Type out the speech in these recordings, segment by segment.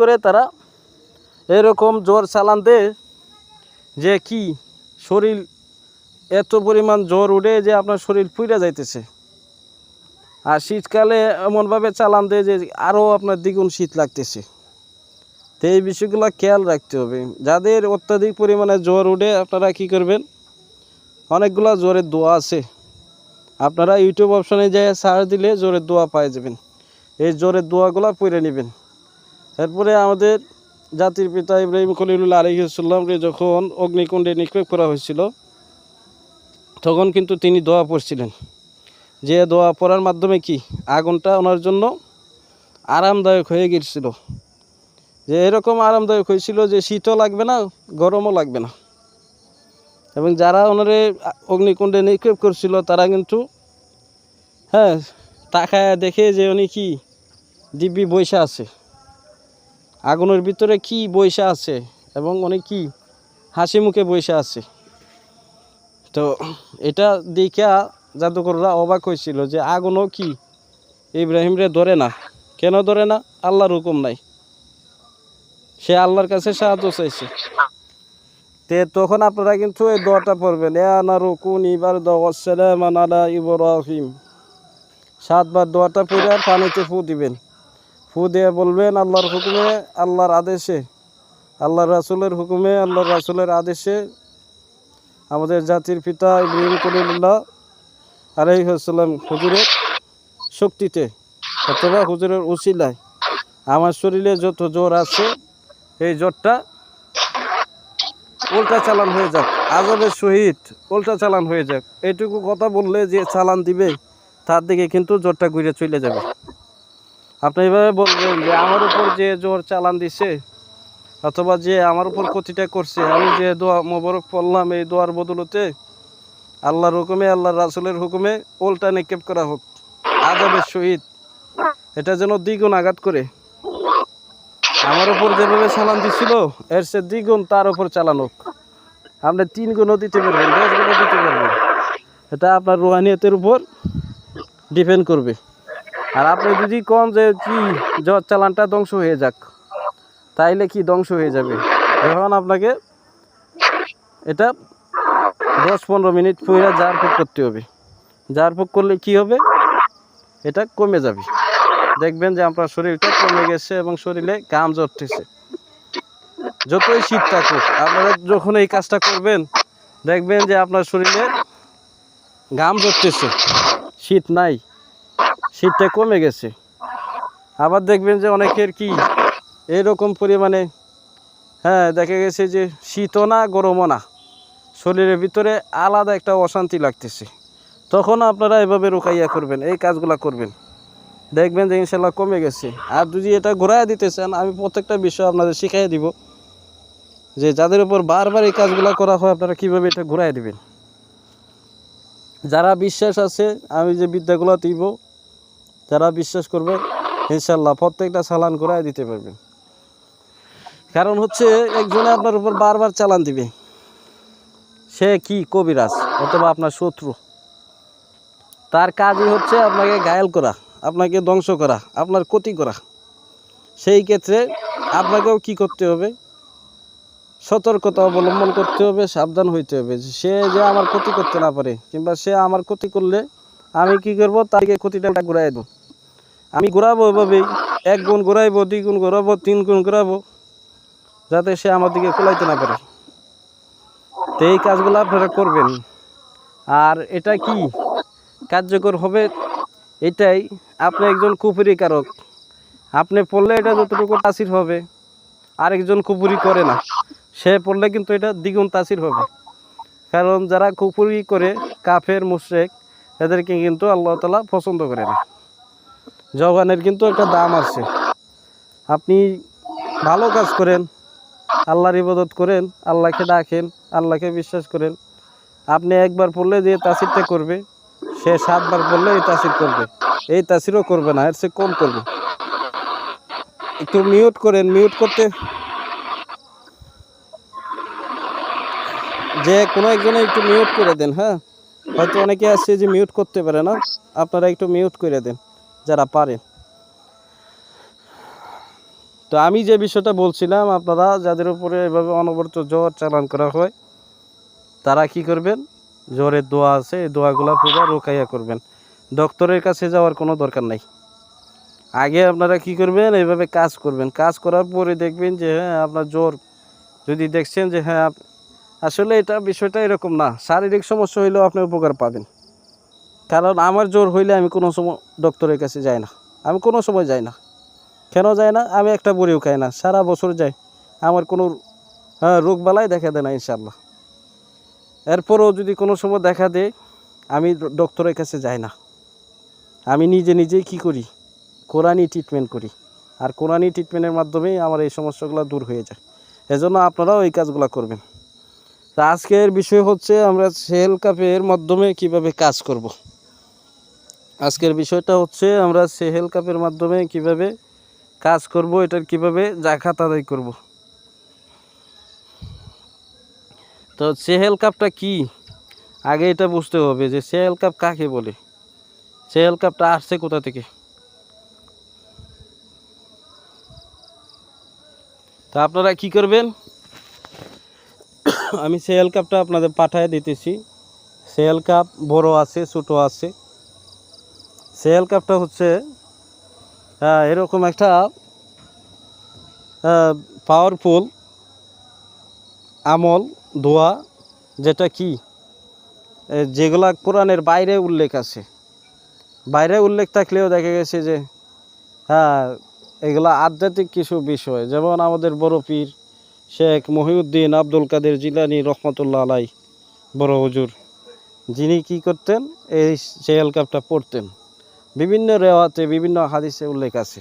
করে তারা এরকম জ্বর চালান যে কি শরীর এত পরিমাণ জ্বর উঠে যে আপনার শরীর পুড়ে যাইতেছে। আর শীতকালে এমনভাবে চালান দেয় যে আরও আপনার দ্বিগুণ শীত লাগতেছে। তো এই বিষয়গুলো খেয়াল রাখতে হবে। যাদের অত্যাধিক পরিমাণে জ্বর উঠে আপনারা কি করবেন? অনেকগুলো জ্বরের দোয়া আছে। আপনারা ইউটিউব অপশানে যায় সার্চ দিলে জ্বরের দোয়া পেয়ে যাবেন। এই জ্বরের দোয়াগুলো পড়ে নেবেন। এরপরে আমাদের জাতির পিতা ইব্রাহিম খলিলুল্লাহ আলহিসাল্লামকে যখন অগ্নিকুণ্ডে নিক্ষেপ করা হয়েছিল, তখন কিন্তু তিনি দোয়া পড়ছিলেন। যে দোয়া পড়ার মাধ্যমে কি আগুনটা ওনার জন্য আরামদায়ক হয়ে গিয়েছিল? যে এরকম আরামদায়ক হয়েছিল যে শীতও লাগবে না, গরমও লাগবে না। এবং যারা ওনারে অগ্নিকুণ্ডে নিক্ষেপ করছিল, তারা কিন্তু হ্যাঁ তাকায় দেখে যে উনি কি দিব্যি বৈশা আছে। আগুনের ভিতরে কি বৈশা আছে এবং অনেক কি হাসি মুখে বৈশা আছে। তো এটা দেখা জাদুকররা অবাক হয়েছিল যে আগুনও কি ইব্রাহিমরে ধরে না। কেন ধরে না? আল্লাহর হুকুম নাই। সে আল্লাহর কাছে সাহায্য চাইছে। তে তখন আপনারা কিন্তু এই দোয়াটা পড়বেন, এ আনারু কুন ইবার দালাম আলা ইব্রাহিম। সাতবার দোয়াটা পড়ে পানিতে ফু দিবেন। ফু দিয়ে বলবেন আল্লাহর হুকুমে, আল্লাহর আদেশে, আল্লাহর রাসুলের হুকুমে, আল্লাহর রাসুলের আদেশে আমাদের জাতির পিতা ইব্রাহিম কলিমুল্লাহ আলাইসাল্লাম হুজুরের শক্তিতে অথবা হুজুরের উসিলায় আমার শরীরে যত জ্বর আছে, এই জ্বরটা উল্টা চালান হয়ে যাক আজবের সহিত উল্টা চালান হয়ে যাক। এইটুকু কথা বললে যে চালান দিবে, তার দিকে কিন্তু জ্বরটা ঘুরে চলে যাবে। আপনি এইভাবে বলবেন যে আমার উপর যে জোর চালান দিছে, অথবা যে আমার উপর ক্ষতিটা করছে, আমি যে দোয়া মোবারক পড়লাম এই দোয়ার বদলতে আল্লাহর হুকুমে, আল্লাহর রাসুলের হুকুমে ওল্টা নিক্ষেপ করা হোক আজবের সহিত। এটা যেন দ্বিগুণ আঘাত করে। আমার উপর যেভাবে চালান দিছিল, এর সে দ্বিগুণ তার উপর চালানো হোক। আপনি তিন গুণও দিতে পারবেন, দশ গুণও দিতে পারবেন। এটা আপনার রোহানিয়তের উপর ডিপেন্ড করবে। আর আপনি যদি কন যে, কি জ্বর চালানটা ধ্বংস হয়ে যাক, তাইলে কি ধ্বংস হয়ে যাবে? যখন আপনাকে এটা দশ পনেরো মিনিট পুরা জার ফুক করতে হবে। জার ফুক করলে কি হবে? এটা কমে যাবে। দেখবেন যে আপনার শরীরটা কমে গেছে এবং শরীরে ঘাম জড়তেছে যতই শীত থাকুক, আপনারা যখন এই কাজটা করবেন, দেখবেন যে আপনার শরীরে ঘাম জড়তেছে শীত নাই। শীতটা কমে গেছে। আবার দেখবেন যে অনেকের কি এরকম পরিমাণে হ্যাঁ দেখা গেছে যে শীতও না, গরমও না। শরীরের ভিতরে আলাদা একটা অশান্তি লাগতেছে। তখন আপনারা এভাবে রোকাইয়া করবেন, এই কাজগুলো করবেন। দেখবেন যে ইনশাল্লাহ কমে গেছে। আর যদি এটা ঘোরায় দিতে চান, আমি প্রত্যেকটা বিষয় আপনাদের শিখাই দিব। যে যাদের উপর বারবার এই কাজগুলো করা হয়, আপনারা কীভাবে এটা ঘোরায় দিবেন? যারা বিশ্বাস আছে, আমি যে বিদ্যাগুলো দিব যারা বিশ্বাস করবে ইনশাল্লাহ প্রত্যেকটা চালান ঘোরায় দিতে পারবেন কারণ হচ্ছে একজনে আপনার উপর বারবার চালান দিবে। সে কি কবিরাজ অথবা আপনার শত্রু। তার কাজই হচ্ছে আপনাকে ঘায়াল করা, আপনাকে ধ্বংস করা, আপনার ক্ষতি করা। সেই ক্ষেত্রে আপনাকেও কি করতে হবে? সতর্কতা অবলম্বন করতে হবে, সাবধান হইতে হবে সে যে আমার ক্ষতি করতে না পারে কিংবা সে আমার ক্ষতি করলে আমি কি করব? তাকে ক্ষতিটা ঘুরাই দেবো। আমি ঘোরাবো এভাবেই। এক গুণ ঘোরাইবো, দুই গুণ ঘোরাবো, তিন গুণ ঘোরাবো, যাতে সে আমার দিকে খোলাইতে না পারে। তো এই কাজগুলো আপনারা করবেন। আর এটা কি? কার্যকর হবে এটাই। আপনি একজন কুপুরি কারক আপনি পড়লে এটা যতটুকু তাসির হবে, আরেকজন কুপুরি করে না। সে পড়লে কিন্তু এটা দ্বিগুণ তাসির হবে। কারণ যারা কুপুরি করে, কাফের, মুশ্রেক, এদেরকে কিন্তু আল্লাহ তালা পছন্দ করে না। জবানের কিন্তু একটা দাম আছে। আপনি ভালো কাজ করেন, আল্লাহর ইবাদত করেন, আল্লাহকে ডাকেন, আল্লাহকে বিশ্বাস করেন। আপনি একবার পড়লে যে তাসিরটা করবে, সে সাতবার পড়লে এই তাসির করবে। এই তাসিরও করবে না, এর সে কম করবে। একটু মিউট করেন মিউট করতে। যে কোনো একজনে একটু মিউট করে দেন হ্যাঁ? হয়তো অনেকে আছে যে মিউট করতে পারে না, আপনারা একটু মিউট করে দেন। যারা পারেন তো আমি যে বিষয়টা বলছিলাম, আপনারা যাদের উপরে এভাবে অনবরত জ্বর চালান করা হয়, তারা কি করবেন? জ্বরের দোয়া আছে, এই দোয়াগুলো পুরো রোকাইয়া করবেন। ডক্টরের কাছে যাওয়ার কোনো দরকার নাই। আগে আপনারা কি করবেন? এইভাবে কাজ করবেন। কাজ করার পরে দেখবেন যে হ্যাঁ আপনার জ্বর যদি দেখছেন যে হ্যাঁ আসলে এটা বিষয়টা এরকম না। শারীরিক সমস্যা হইলেও আপনি উপকার পাবেন। কারণ আমার জ্বর হইলে আমি কোনো সময় ডক্টরের কাছে যাই না। আমি কোনো সময় যাই না। কেন যাই না? আমি একটা বড়িও খাই না। সারা বছর যাই। আমার কোনো হ্যাঁ রোগ বালাই দেখা দেয় না ইনশাল্লাহ এরপরও যদি কোনো সময় দেখা দেয়, আমি ডক্টরের কাছে যাই না। আমি নিজে নিজেই কি করি? কোরআনই ট্রিটমেন্ট করি। আর কোরআনই ট্রিটমেন্টের মাধ্যমেই আমার এই সমস্যাগুলো দূর হয়ে যায়। এজন্য আপনারাও এই কাজগুলো করবেন। তা আজকের বিষয় হচ্ছে আমরা সেল কাপের মাধ্যমে কীভাবে কাজ করব। আজকের বিষয়টা হচ্ছে আমরা সেহেল কাপের মাধ্যমে কীভাবে কাজ করব, এটার কীভাবে জাকাত আদায় করব। তো সেহেল কাপটা কি? আগে এটা বুঝতে হবে যে সেহেল কাপ কাকে বলে? সেহেল কাপটা আসছে কোথা থেকে? তা আপনারা কি করবেন? আমি সেহেল কাপটা আপনাদের পাঠায় দিতেছি। সেহেল কাপ বড় আছে, ছোটো আছে। সেহেল কাপটা হচ্ছে আহ, এরকম একটা পাওয়ারফুল আমল দোয়া যেটা কি? যেগুলা কোরআনের বাইরে উল্লেখ আছে। বাইরে উল্লেখ থাকলেও দেখা গেছে যে হ্যাঁ এগুলা আধ্যাত্মিক কিছু বিষয়। যেমন আমাদের বড় পীর শেখ মহিউদ্দিন আব্দুল কাদের জিলানি রহমতুল্লাহ আলাই বড় হজুর। যিনি কি করতেন? এই সেহেল কাপটা পড়তেন। বিভিন্ন রেওয়াতে, বিভিন্ন হাদিসে উল্লেখ আছে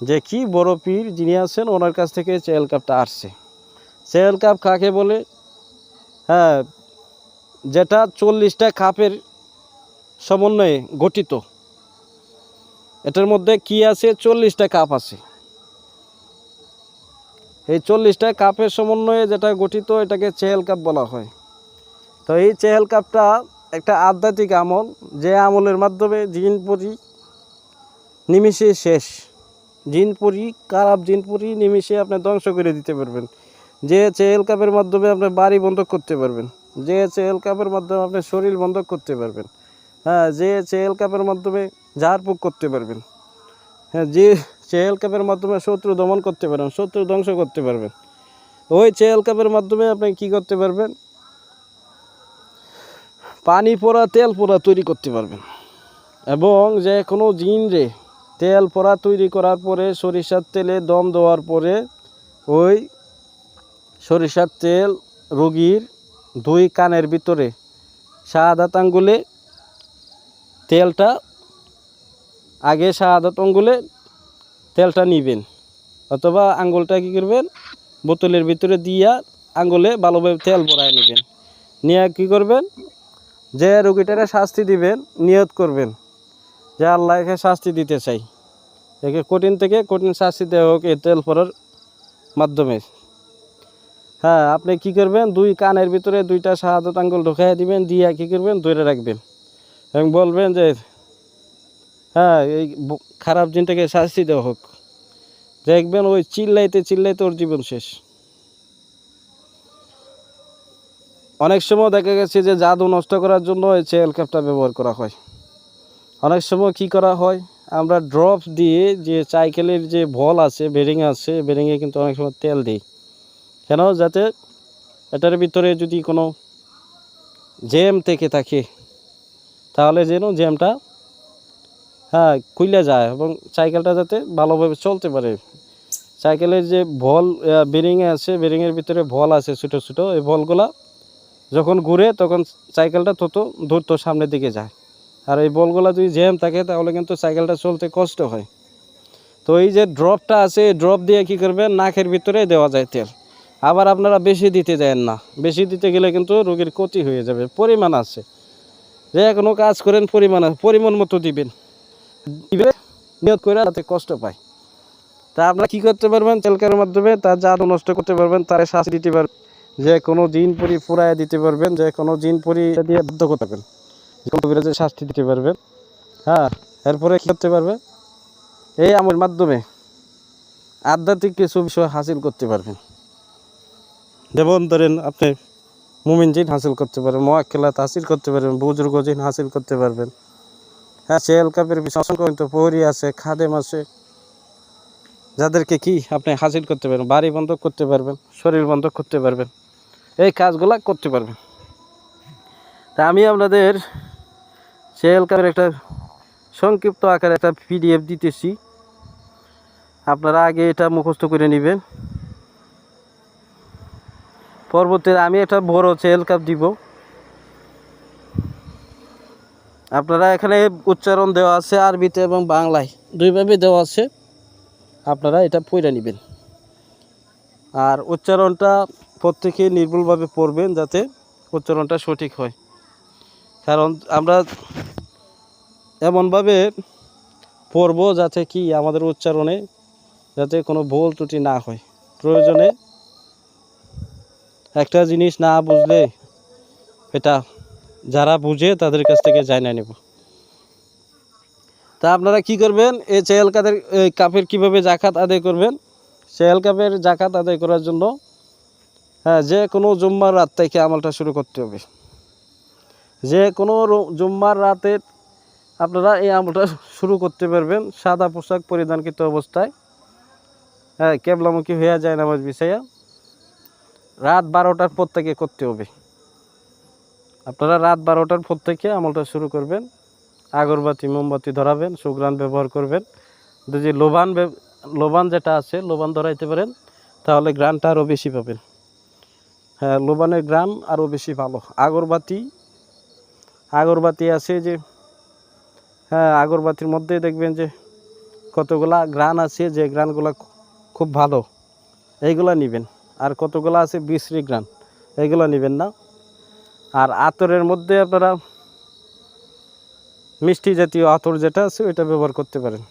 যে কি বড় পীর যিনি আছেন, ওনার কাছ থেকে চেয়াল কাপটা আসছে। চেয়াল কাপ কাকে বলে? হ্যাঁ যেটা চল্লিশটা কাপের সমন্বয়ে গঠিত। এটার মধ্যে কি আছে? চল্লিশটা কাপ আছে। এই চল্লিশটা কাপের সমন্বয়ে যেটা গঠিত, এটাকে চেহেল কাপ বলা হয়। তো এই চেহেল কাপটা একটা আধ্যাত্মিক আমল, যে আমলের মাধ্যমে জিন পরি নিমিষে শেষ। জিন পরি খারাপ জিন পরি নিমিষে আপনি ধ্বংস করে দিতে পারবেন। যে চেহেল কাপের মাধ্যমে আপনি বাড়ি বন্ধ করতে পারবেন। যে চেহেল কাপের মাধ্যমে আপনি শরীর বন্ধ করতে পারবেন। হ্যাঁ যে চেহেল কাপের মাধ্যমে ঝাড়ফুঁক করতে পারবেন। হ্যাঁ যে চেহেল কাপের মাধ্যমে শত্রু দমন করতে পারবেন, শত্রু ধ্বংস করতে পারবেন। ওই চেহেল কাপের মাধ্যমে আপনি কি করতে পারবেন? পানি পোড়া, তেল পোড়া তৈরি করতে পারবেন। এবং যে কোনো জিনরে তেল পোড়া তৈরি করার পরে সরিষার তেলে দম দেওয়ার পরে ওই সরিষার তেল রোগীর দুই কানের ভিতরে শাহাদাত আঙ্গুলে তেলটা, আগে শাহাদাত আঙ্গুলে তেলটা নিবেন। অথবা আঙ্গুলটা কী করবেন? বোতলের ভিতরে দিয়া আঙ্গুলে ভালোভাবে তেল ভরায় নেবেন। নিয়ে কী করবেন? যে রুগীটারে শাস্তি দিবেন, নিয়ত করবেন। যে আল্লাহকে শাস্তি দিতে চাই। একে কঠিন থেকে কঠিন শাস্তি দেওয়া হোক এই তেল পরার মাধ্যমে। হ্যাঁ আপনি কি করবেন? দুই কানের ভিতরে দুইটা শাহাদত আঙ্গুল ঢোকাই দিবেন, দিয়ে কী করবেন? ধরে রাখবেন। এবং বলবেন যে হ্যাঁ এই খারাপ দিনটাকে শাস্তি দেওয়া হোক। দেখবেন ওই চিল্লাইতে চিল্লাইতে ওর জীবন শেষ। অনেক সময় দেখা গেছে যে জাদু নষ্ট করার জন্য এই চেয়াল ক্যাপটা ব্যবহার করা হয়। অনেক সময় কি করা হয়, আমরা ড্রপ দিয়ে যে সাইকেলের যে ভল আছে বেরিং আছে বেরিংয়ে কিন্তু অনেক সময় তেল দিই। কেন? যাতে এটার ভিতরে যদি কোনো জ্যাম থেকে থাকে, তাহলে যেন জ্যামটা হ্যাঁ খুলে যায় এবং সাইকেলটা যাতে ভালোভাবে চলতে পারে। সাইকেলের যে ভল বেরিংয়ে আছে বেরিংয়ের ভিতরে ভল আছে ছোটো ছোটো, এই ভলগুলা যখন ঘুরে তখন সাইকেলটা তত দ্রুত সামনের দিকে যায়। আর এই বলগুলা যদি জ্যাম থাকে তাহলে কিন্তু সাইকেলটা চলতে কষ্ট হয়। তো এই যে ড্রপটা আছে, এই ড্রপ দিয়ে কি করবেন? নাকের ভিতরে দেওয়া যায় তেল। আবার আপনারা বেশি দিতে দেন না। বেশি দিতে গেলে কিন্তু রোগীর ক্ষতি হয়ে যাবে, পরিমাণ আছে। যে কোনো কাজ করেন পরিমাণ পরিমাণ মতো দিবেন। দিবে নিয়ত করে তাতে কষ্ট পায়। তা আপনারা কী করতে পারবেন? তেলকার মাধ্যমে তার জাদু নষ্ট করতে পারবেন, তারে শাস্তি দিতে পারবেন। যে কোনো জিন পরি ফুরায় দিতে পারবেন, যে কোনো জিন পরি দিয়ে বাধ্য করতে পারবেন। যে কোনো শাস্তি দিতে পারবেন। হ্যাঁ এরপরে কী করতে পারবে? এই আমার মাধ্যমে আধ্যাত্মিক কিছু বিষয় হাসিল করতে পারবেন। যেমন ধরেন আপনি মুমিন জিন হাসিল করতে পারবেন মোয়াক্কেলাত হাসিল করতে পারবেন, বুজুর্গ জিন হাসিল করতে পারবেন। হ্যাঁ সেল কাপের অসংখ্য কিন্তু প্রহরী আছে, খাদেম আছে। যাদেরকে কি আপনি হাসিল করতে পারবেন, বাড়ি বন্ধ করতে পারবেন, শরীর বন্ধ করতে পারবেন। এই কাজগুলা করতে পারবেন তা আমি আপনাদের সেল কাপের একটা সংক্ষিপ্ত আকারে একটা পিডিএফ দিতেছি। আপনারা আগে এটা মুখস্থ করে নেবেন। পরবর্তীতে আমি একটা বড় সেল কাপ দিব। আপনারা এখানে উচ্চারণ দেওয়া আছে আরবিতে এবং বাংলায়। দুইভাবে দেওয়া আছে। আপনারা এটা পড়ে নেবেন। আর উচ্চারণটা প্রত্যেকে নির্ভুলভাবে পড়বেন যাতে উচ্চারণটা সঠিক হয়। কারণ আমরা এমনভাবে পড়ব যাতে কি আমাদের উচ্চারণে যাতে কোনো ভুল ত্রুটি না হয়। প্রয়োজনে একটা জিনিস না বুঝলে এটা যারা বুঝে তাদের কাছ থেকে জানিয়ে নেব। তা আপনারা কি করবেন? এই চেয়াল কাপের কাপের কীভাবে জাকাত আদায় করবেন? চেয়াল কাপের জাকাত আদায় করার জন্য হ্যাঁ যে কোনো জুম্মার রাত থেকে আমলটা শুরু করতে হবে। যে কোনো জুম্মার রাতে আপনারা এই আমলটা শুরু করতে পারবেন। সাদা পোশাক পরিধানকৃত অবস্থায়। হ্যাঁ কেবলামুখী হয়ে যায় নামাজ বিছাইয়া। রাত বারোটার পর থেকে করতে হবে। আপনারা রাত বারোটার পর থেকে আমলটা শুরু করবেন। আগরবাতি, মোমবাতি ধরাবেন সুগ্রান ব্যবহার করবেন। যদি লোবান লোবান যেটা আছে, লোবান ধরাইতে পারেন, তাহলে গ্রানটা আরও বেশি পাবেন। হ্যাঁ লোবানের গ্রান আরও বেশি ভালো। আগরবাতি আগরবাতি আছে যে হ্যাঁ আগরবাতির মধ্যে দেখবেন যে কতগুলা গ্রান আছে যে গ্রানগুলা খুব ভালো। এইগুলা নেবেন। আর কতগুলা আছে বিশ্রী গ্রান, এইগুলা নেবেন না। আর আতরের মধ্যে আপনারা মিষ্টি জাতীয় আতর যেটা আছে ওইটা ব্যবহার করতে পারেন।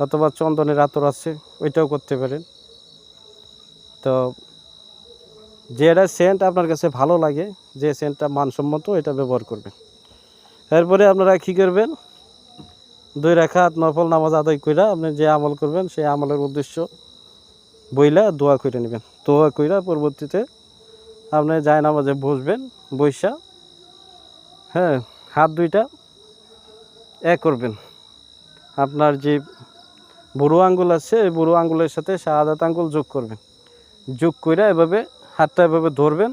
অথবা চন্দনের আতর আছে, ওইটাও করতে পারেন। তো যেটা সেন্ট আপনার কাছে ভালো লাগে, যে সেন্টটা মানসম্মত এটা ব্যবহার করবেন। এরপরে আপনারা কী করবেন? দুই রেখাত নফল নামাজ আদায় কইরা আপনি যে আমল করবেন, সেই আমলের উদ্দেশ্য বইলা দোয়া করে নেবেন। দোয়া কইরা পরবর্তীতে আপনি যায় নামাজে বসবেন বৈশা হ্যাঁ হাত দুইটা এ করবেন। আপনার যে বুড়ো আঙ্গুল আছে, এই বুড়ো আঙ্গুলের সাথে শাহাদাত আঙ্গুল যোগ করবেন। যোগ কইরা এভাবে হাতটা এভাবে ধরবেন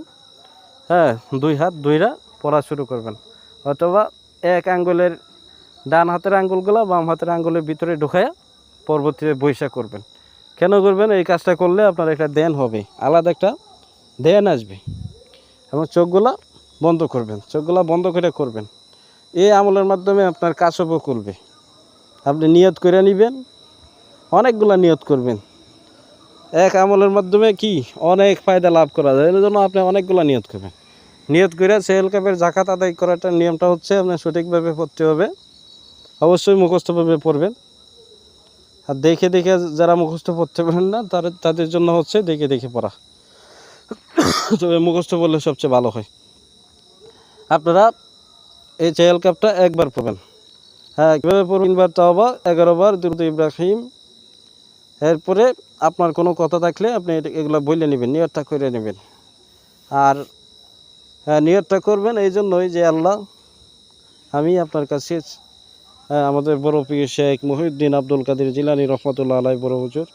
হ্যাঁ দুই হাত দুইরা পড়া শুরু করবেন। অথবা এক আঙ্গুলের ডান হাতের আঙ্গুলগুলো বাম হাতের আঙ্গুলের ভিতরে ঢুকায়া পরবর্তীতে বৈশা করবেন। কেন করবেন? এই কাজটা করলে আপনার একটা দেন হবে, আলাদা একটা দেন আসবে। এবং চোখগুলা বন্ধ করবেন, চোখগুলা বন্ধ করে করবেন। এই আমলের মাধ্যমে আপনার কাশবও করবে আপনি নিয়ত করে নেবেন, অনেকগুলা নিয়ত করবেন। এক আমলের মাধ্যমে কি অনেক ফায়দা লাভ করা যায়? এর জন্য আপনি অনেকগুলো নিয়ত করবেন। নিয়ত করে সেল কাপের জাকাত আদায় করাটার নিয়মটা হচ্ছে আপনার সঠিকভাবে পড়তে হবে। অবশ্যই মুখস্থভাবে পড়বেন। আর দেখে দেখে যারা মুখস্থ পড়তে পারেন না, তার তাদের জন্য হচ্ছে দেখে দেখে পড়া। তবে মুখস্থ পড়লে সবচেয়ে ভালো হয়। আপনারা এই চেয়াল কাপটা একবার পড়বেন। হ্যাঁ কীভাবে পড়বেন? বার তিনবার তাওবা, এগারো বার দুরুদ ইব্রাহিম এরপরে আপনার কোনো কথা থাকলে আপনি এগুলো বলে নেবেন নিয়তটা করে নেবেন। আর হ্যাঁ, নিয়তটা করবেন এই জন্যই যে আল্লাহ আমি আপনার কাছে হ্যাঁ, আমাদের বড় প্রিয় শেখ মহিউদ্দিন আব্দুল কাদের জিলানি রহমতুল্লাহ আলাই বড় হুজুর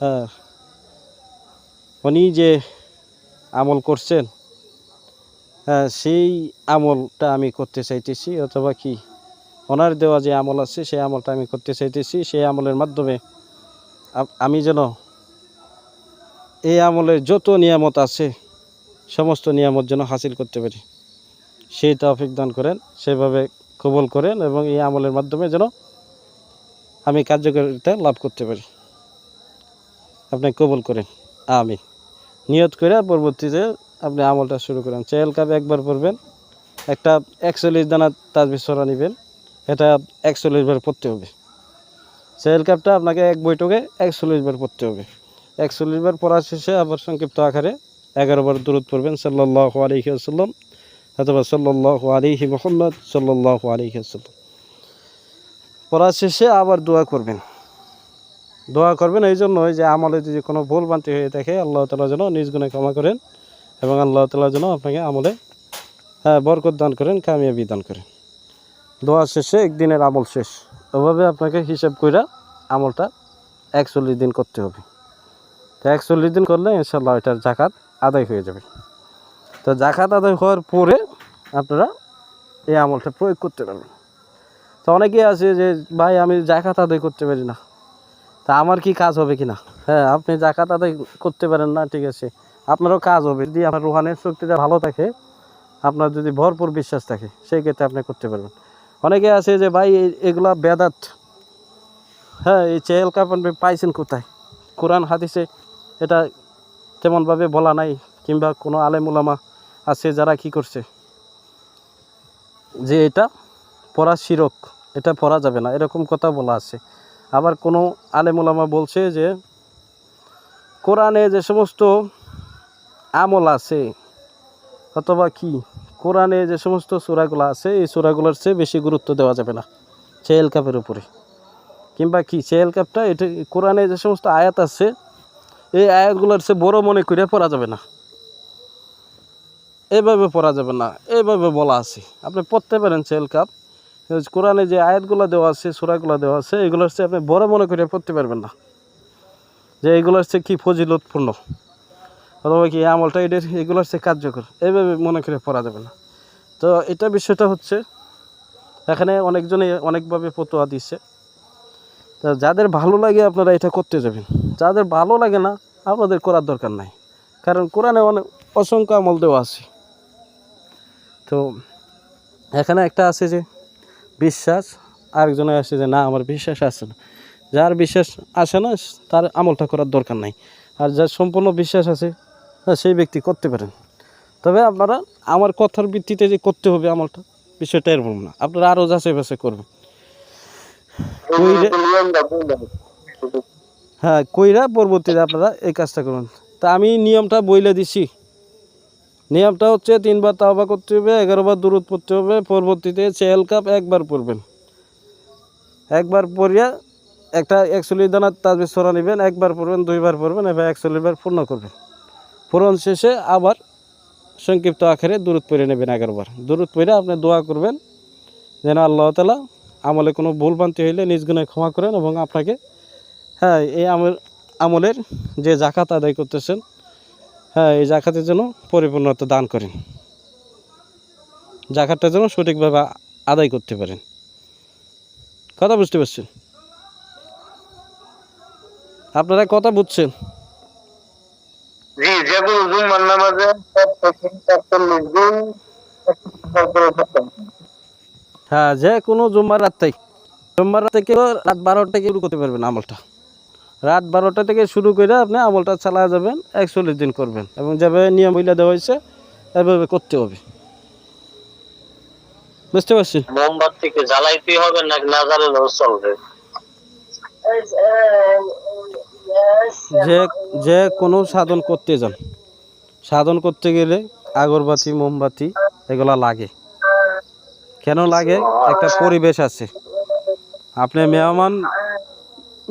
হ্যাঁ উনি যে আমল করছেন হ্যাঁ সেই আমলটা আমি করতে চাইতেছি অথবা কি ওনার দেওয়া যে আমল আছে সেই আমলটা আমি করতে চাইতেছি সেই আমলের মাধ্যমে আমি যেন এই আমলের যত নিয়ামত আছে, সমস্ত নিয়ামত যেন হাসিল করতে পারি। সেই তৌফিক দান করেন, সেভাবে কবল করেন এবং এই আমলের মাধ্যমে যেন আমি কার্যকারিতা লাভ করতে পারি। আপনি কবল করেন। আমি নিয়ত করে পরবর্তীতে আপনি আমলটা শুরু করেন। চেয়াল কাপ একবার পড়বেন, একটা একচল্লিশ দানা তাজবি সরা নেবেন, এটা একচল্লিশ বার পড়তে হবে। চেয়াল কাপটা আপনাকে এক বৈঠকে একচল্লিশ বার পড়তে হবে। একচল্লিশ বার পড়া শেষে আবার সংক্ষিপ্ত আকারে এগারো বার দূরত পড়বেন সাল্লাহ আলহি আসাল্লাম অথবা সাল্লাহ আলিহি মোহাম্মদ সাল্লাহ আলিহি আসাল্লাম পড়া শেষে আবার দোয়া করবেন। দোয়া করবেন এই জন্যই যে আমলে যদি কোনো ভুল ভ্রান্তি হয়ে থাকে, আল্লাহ তালা যেন নিজ গুণে ক্ষমা করেন এবং আল্লাহ তালা যেন আপনাকে আমলে হ্যাঁ বরকত দান করেন, কামিয়াবি দান করেন। দোয়া শেষে একদিনের আমল শেষ। ওভাবে আপনাকে হিসাব কইরা আমলটা একচল্লিশ দিন করতে হবে। তো একচল্লিশ দিন করলে ইনশাল্লাহ এটার জাকাত আদায় হয়ে যাবে। তো জাকাত আদায় হওয়ার পরে আপনারা এই আমলটা প্রয়োগ করতে পারবেন। তো অনেকেই আছে যে, ভাই, আমি জাকাত আদায় করতে পারি না। তা আমার কি কাজ হবে কি না হ্যাঁ আপনি জাকাত আদায় করতে পারেন না, ঠিক আছে। আপনারও কাজ হবে। যদি আপনার রোহানের শক্তিটা ভালো থাকে, আপনার যদি ভরপুর বিশ্বাস থাকে, সেই ক্ষেত্রে আপনি করতে পারবেন। অনেকে আছে যে, ভাই এগুলা বেদাত। হ্যাঁ এই চেয়াল কাপ আপনি পাইছেন কোথায়? কোরআন, হাদিসে এটা তেমনভাবে বলা নাই, কিংবা কোনো আলেম উলামা আছে যারা কি করছে? যে এটা পড়া শিরক, এটা পড়া যাবে না, এরকম কথা বলা আছে। আবার কোনো আলেম উলামা বলছে যে, কোরআনে যে সমস্ত আমল আছে, অথবা কি কোরআনে যে সমস্ত সূরাগুলো আছে, এই সূরাগুলোর চেয়ে বেশি গুরুত্ব দেওয়া যাবে না চেয়েল কাপের উপরে। কিংবা কি? চেয়েল কাপটা, এটা কোরআনে যে সমস্ত আয়াত আছে, এই আয়াতগুলোর চেয়ে বড় মনে করে পড়া যাবে না। এভাবে পড়া যাবে না এইভাবে বলা আছে। আপনি পড়তে পারেন চেয়েল কাপ। কোরআনে যে আয়াতগুলো দেওয়া আছে, সূরাগুলো দেওয়া আছে, এগুলোর চেয়ে আপনি বড় মনে করে পড়তে পারবেন না। যে এগুলোর চেয়ে কী ফজিলতপূর্ণ? অথবা কি আমলটা এদের এগুলো হচ্ছে কার্যকর। এইভাবে মনে করে পড়া যাবে না। তো এটা বিষয়টা হচ্ছে, এখানে অনেকজনে অনেকভাবে ফতোয়া দিচ্ছে। তো যাদের ভালো লাগে আপনারা এটা করতে যাবেন। যাদের ভালো লাগে না, আপনাদের করার দরকার নাই। কারণ কোরআনে অনেক অসংখ্য আমল দেওয়া আছে। তো এখানে একটা আছে যে, বিশ্বাস, আরেকজনে আসে যে, না, আমার বিশ্বাস আছে না। যার বিশ্বাস আসে না, তার আমলটা করার দরকার নাই। আর যার সম্পূর্ণ বিশ্বাস আছে হ্যাঁ সেই ব্যক্তি করতে পারেন। তবে আপনারা আমার কথার ভিত্তিতে যে করতে হবে আমলটা, বিষয়টা এরকম না। আপনারা আরও যাচাই বাছাই করবেন। হ্যাঁ কইরা পরবর্তীতে আপনারা এই কাজটা করুন তা আমি নিয়মটা বইলে দিছি। নিয়মটা হচ্ছে তিনবার তাওবা করতে হবে, এগারোবার দূরত পড়তে হবে, পরবর্তীতে চেয়াল কাপ একবার পড়বেন। একবার পড়িয়া একটা একচল্লিশ দানার তাজবি সরা নেবেন, একবার পড়বেন, দুইবার পড়বেন, এবার একচল্লিশ বার পূর্ণ করবেন। পূরণ শেষে আবার সংক্ষিপ্ত আকারে দূরত পড়ে নেবেন এগারোবার। দূরত পড়ে আপনি দোয়া করবেন যেন আল্লাহ তালা আমলে কোনো ভুলভ্রান্তি হইলে নিজ গুণে ক্ষমা করেন এবং আপনাকে হ্যাঁ এই আমল, আমলের যে জাকাত আদায় করতেছেন হ্যাঁ এই জাকাতের জন্য পরিপূর্ণতা দান করেন। জাকাতটা যেন সঠিকভাবে আদায় করতে পারেন। কথা বুঝতে পারছেন? আপনারা কথা বুঝছেন? জুম্মার নামাজে দিন হ্যাঁ যে কোনো জুম্মার রাত জুম্মার রাত থেকে রাত বারোটা শুরু করতে পারবেন আমলটা। রাত বারোটা থেকে শুরু করে আপনি আমলটা চালা যাবেন একচল্লিশ দিন করবেন এবং যেভাবে নিয়ম বইলা দেওয়া হয়েছে এভাবে করতে হবে। বুঝতে পারছি? মোমবাতিকে জ্বালাইতে হবে নাকি না জ্বালালেও চলবে। যে যে কোনো সাধন করতে যান। সাধন করতে গেলে আগরবাতি, মোমবাতি এগুলা লাগে। কেন লাগে? একটা পরিবেশ আছে। আপনি মেহমান,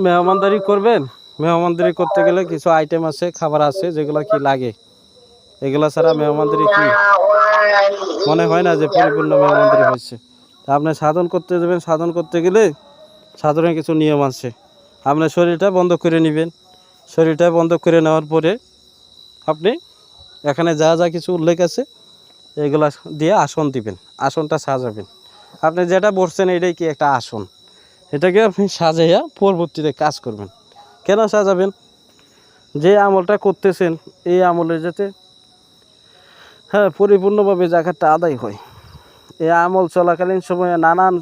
মেহমানদারি করবেন? মেহমানদারি করতে গেলে কিছু আইটেম আছে, খাবার আছে, যেগুলো কি লাগে? এগুলা ছাড়া মেহমানদারি কি? মনে হয় না যে পরিপূর্ণ মেহমানদারি হয়েছে। আপনি সাধন করতে যাবেন। সাধন করতে গেলে সাধনের কিছু নিয়ম আছে। আপনার শরীরটা বন্ধ করে নেবেন। শরীরটা বন্ধ করে নেওয়ার পরে আপনি এখানে যা যা কিছু উল্লেখ আছে, এগুলা দিয়ে আসন দিবেন, আসনটা সাজাবেন। আপনি যেটা বসছেন এটাই কি একটা আসন? এটাকে আপনি সাজাইয়া পরবর্তীতে কাজ করবেন। কেন সাজাবেন? যে আমলটা করতেছেন, এই আমলে যাতে হ্যাঁ পরিপূর্ণভাবে জায়গাটা আদায় হয়। এই আমল চলাকালীন সময়ে নানান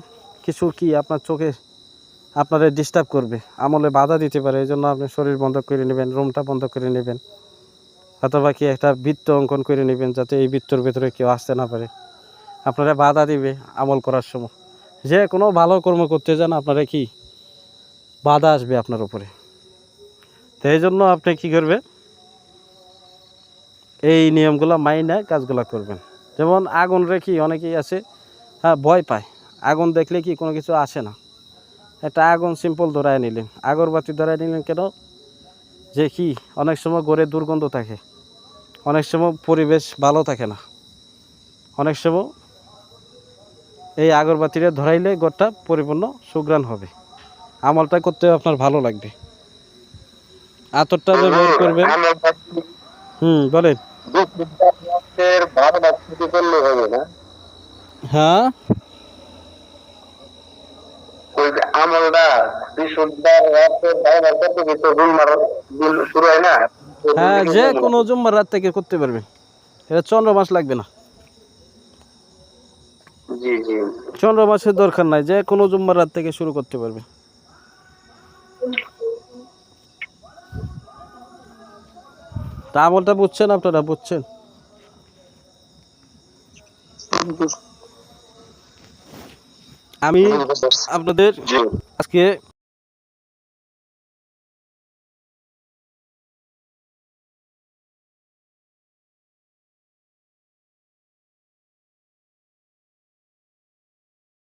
কিছু কি আপনার চোখে আপনারে ডিস্টার্ব করবে। আমলে বাধা দিতে পারে, এই জন্য আপনি শরীর বন্ধ করে নেবেন, রুমটা বন্ধ করে নেবেন। অথবা কি একটা বৃত্ত অঙ্কন করে নেবেন যাতে এই বৃত্তর ভেতরে কেউ আসতে না পারে। আপনারা বাধা দিবে আমল করার সময়। যে কোনো ভালো কর্ম করতে যান, আপনারা কি বাধা আসবে আপনার উপরে। তো এই জন্য আপনি কি করবে এই নিয়মগুলো মাইনে কাজগুলো করবেন। যেমন আগুন রেখি অনেকেই আছে হ্যাঁ ভয় পায়। আগুন দেখলে কি কোনো কিছু আসে না? একটা আগুন সিম্পল ধরায় নিলেন। আগরবাতি ধরায় নিলেন কেন? যে কি অনেক সময় গড়ে দুর্গন্ধ থাকে। অনেক সময় পরিবেশ ভালো থাকে না। অনেক সময় এই আগরবাতিটা ধরাইলে ঘরটা পরিপূর্ণ সুগ্রাণ হবে। আমলটা করতে আপনার ভালো লাগবে। আতরটা ব্যবহার করবেন। হুম বলেন। হ্যাঁ? আমলটা শুরু হয় না? হ্যাঁ যে কোনো জুম্মার রাত থেকে করতে পারবেন এটা চন্দ্র মাস লাগবে না। জি জি। চন্দ্র মাসের দরকার নাই যে কোনো জুম্মার রাত থেকে শুরু করতে পারবেন তা আমলটা বুঝছেন আপনারা? বুঝছেন? আমি আপনাদের আজকে